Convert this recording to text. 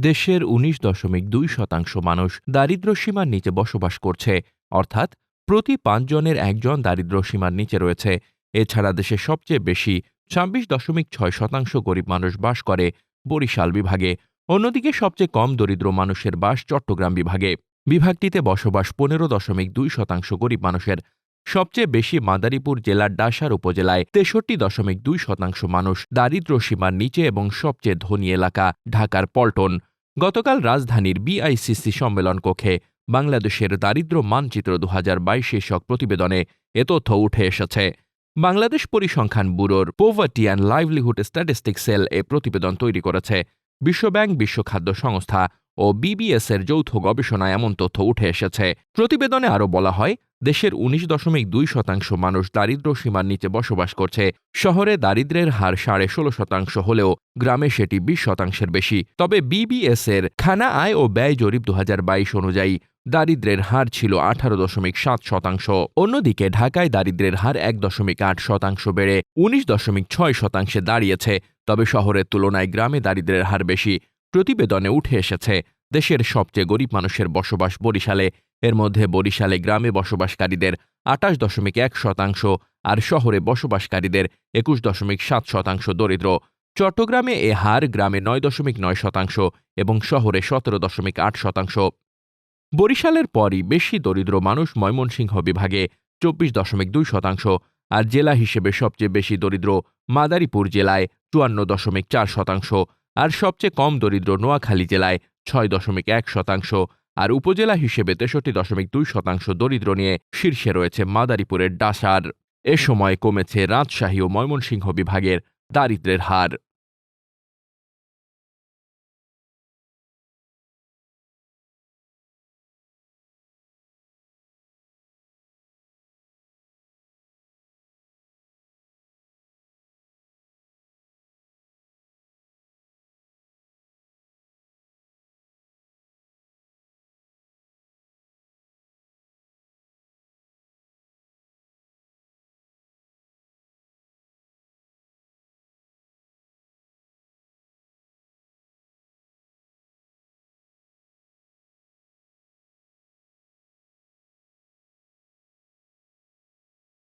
দেশের উনিশ দশমিক দুই শতাংশ মানুষ দারিদ্র্য সীমার নিচে বসবাস করছে, অর্থাৎ প্রতি পাঁচজনের একজন দারিদ্র্য সীমার নিচে রয়েছে। এছাড়া দেশে সবচেয়ে বেশি ছাব্বিশ দশমিক ছয় শতাংশ গরিব মানুষ বাস করে বরিশাল বিভাগে। অন্যদিকে সবচেয়ে কম দরিদ্র মানুষের বাস চট্টগ্রাম বিভাগে। বিভাগটিতে বসবাস পনেরো দশমিক দুই শতাংশ গরিব মানুষের সবচেয়ে বেশি মাদারীপুর জেলার ডাসার উপজেলায় তেষট্টি দশমিক দুই শতাংশ মানুষ দারিদ্র্য সীমার নিচে এবং সবচেয়ে ধনী এলাকা ঢাকার পল্টন। গতকাল রাজধানীর বিআইসিসি সম্মেলন কক্ষে বাংলাদেশের দারিদ্র্য মানচিত্র দু হাজার বাইশ শীর্ষক প্রতিবেদনে এ তথ্য উঠে এসেছে। বাংলাদেশ পরিসংখ্যান ব্যুরোর poverty and livelihood statistic cell এ প্রতিবেদন তৈরি করেছে। বিশ্বব্যাংক বিশ্ব খাদ্য সংস্থা ও বিবিএস এর যৌথ গবেষণায় এমন তথ্য উঠে এসেছে। প্রতিবেদনে আরও বলা হয়, দেশের উনিশ দশমিক দুই শতাংশ মানুষ দারিদ্র্য সীমার নিচে বসবাস করছে। শহরে দারিদ্র্যের হার সাড়ে ষোলো শতাংশ হলেও গ্রামে সেটি বিশ শতাংশের বেশি। তবে বিবিএস এর খানা আয় ও ব্যয় জরিপ দু হাজার বাইশ অনুযায়ী দারিদ্র্যের হার ছিল আঠারো দশমিক সাত শতাংশ। অন্যদিকে ঢাকায় দারিদ্র্যের হার এক দশমিক আট শতাংশ বেড়ে উনিশ দশমিক ছয় শতাংশে দাঁড়িয়েছে। তবে শহরের তুলনায় গ্রামে দারিদ্র্যের হার বেশি। প্রতিবেদনে উঠে এসেছে, দেশের সবচেয়ে গরিব মানুষের বসবাস বরিশালে। এর মধ্যে বরিশালে গ্রামে বসবাসকারীদের আটাশ দশমিক এক শতাংশ আর শহরে বসবাসকারীদের একুশ দশমিক সাত শতাংশ দরিদ্র। চট্টগ্রামে এ হার গ্রামে নয় দশমিক নয় শতাংশ এবং শহরে সতেরো দশমিক আট শতাংশ। বরিশালের পরই বেশি দরিদ্র মানুষ ময়মনসিংহ বিভাগে চব্বিশ দশমিক দুই শতাংশ আর জেলা হিসেবে সবচেয়ে বেশি দরিদ্র মাদারীপুর জেলায় চুয়ান্ন দশমিক চার শতাংশ। আর সবচেয়ে কম দরিদ্র নোয়াখালী জেলায় ছয় দশমিক এক শতাংশ, আর উপজেলা হিসেবে তেষট্টি দশমিক দুই শতাংশ দরিদ্র নিয়ে শীর্ষে রয়েছে মাদারীপুরের ডাসার। এ সময় কমেছে রাজশাহী ও ময়মনসিংহ বিভাগের দারিদ্রের হার।